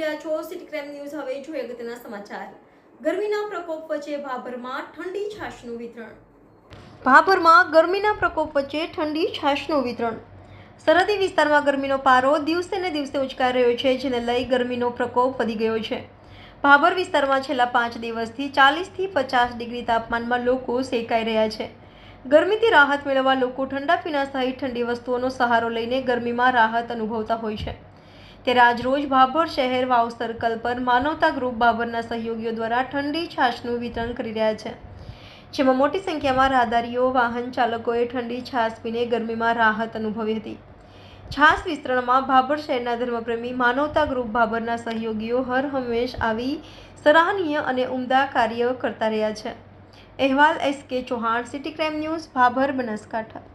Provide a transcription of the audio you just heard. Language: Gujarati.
રહ્યા છો. સિટી ક્રાઇમ ન્યૂઝ હવે જોઈએ અગત્યના સમાચાર. ગરમીના પ્રકોપ વચ્ચે ભાભરમાં ઠંડી છાશનું વિતરણ. ભાભરમાં ગરમીના પ્રકોપ વચ્ચે ઠંડી છાશનું વિતરણ. સરહદી વિસ્તારમાં ગરમીનો પારો દિવસે ને દિવસે ઉંચકાઈ રહ્યો છે, જેને લઈ ગરમીનો પ્રકોપ વધી ગયો છે. ભાભર વિસ્તારમાં છેલ્લા પાંચ દિવસથી ચાલીસથી પચાસ ડિગ્રી તાપમાનમાં લોકો સેકાઈ રહ્યા છે. ગરમીથી રાહત મેળવવા લોકો ઠંડા પીણા સહિત ઠંડી વસ્તુઓનો સહારો લઈને ગરમીમાં રાહત અનુભવતા હોય છે. ત્યારે આજરોજ ભાભર શહેર વાવ સર્કલ પર માનવતા ગ્રુપ ભાભરના સહયોગીઓ દ્વારા ઠંડી છાશનું વિતરણ કરી રહ્યા છે. જેમાં મોટી સંખ્યામાં રાહદારીઓ, વાહન ચાલકોએ ઠંડી છાશ પીને ગરમીમાં રાહત અનુભવી હતી. છાશ વિસ્તરણમાં ભાભર શહેરના ધર્મપ્રેમી માનવતા ગ્રુપ ભાભરના સહયોગીઓ હર હંમેશ આવી સરાહનીય અને ઉમદા કાર્ય કરતા રહ્યા છે. અહેવાલ S K Chauhan city crime news Bhabhar Banaskantha.